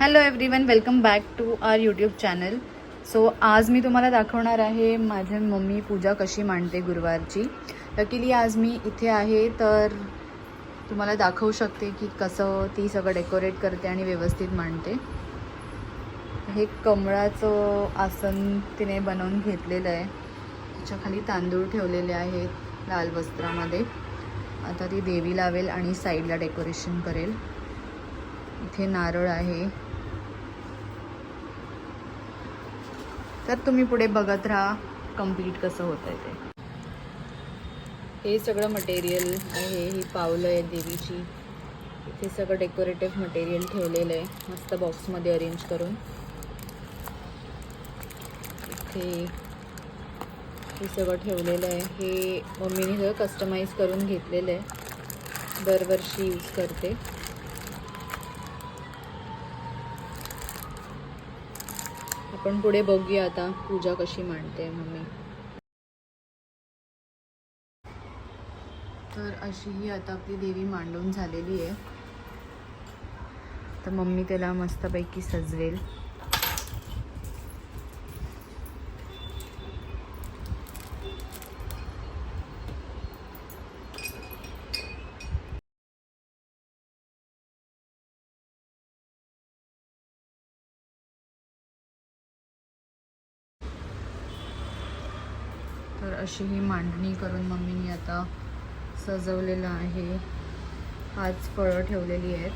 Hello everyone welcome back to our YouTube channel so आज मी तुम्हाला दाखवणार आहे माझी मम्मी पूजा कशी मांडते गुरुवारची. लकीली आज मी इथे आहे तर तुम्हाला दाखवू शकते की कसं ती सगळं डेकोरेट करते आणि व्यवस्थित मांडते. हे कमळाचं आसन तिने बनवून घेतलेलं आहे. त्याच्याखाली तांदूळ ठेवलेले आहेत लाल वस्त्रामध्ये. आता ती देवी लावेल आणि साईडला डेकोरेशन करेल. इथे नारळ आहे. तर तुम्ही पुढे बघत राहा कंप्लीट कसं होत आहे ते. हे सगळं मटेरियल आहे ही पावलं आहे देवीची. इथे सगळं डेकोरेटिव्ह मटेरियल ठेवलेलं आहे. मस्त बॉक्समध्ये अरेंज करून. इथे हे सगळं ठेवलेलं आहे. हे मम्मीने सगळं कस्टमाइज करून घेतलेलं आहे. दरवर्षी यूज करते. आपण पुढे बघूया आता पूजा कशी मांडते मम्मी. तर अशी ही आता आपली देवी मांडून झालेली आहे. तर मम्मी त्याला मस्तपैकी सजवेल. तर अशी ही मांडणी करून मम्मीनी आता सजवलेलं आहे. आज फळं ठेवलेली आहेत.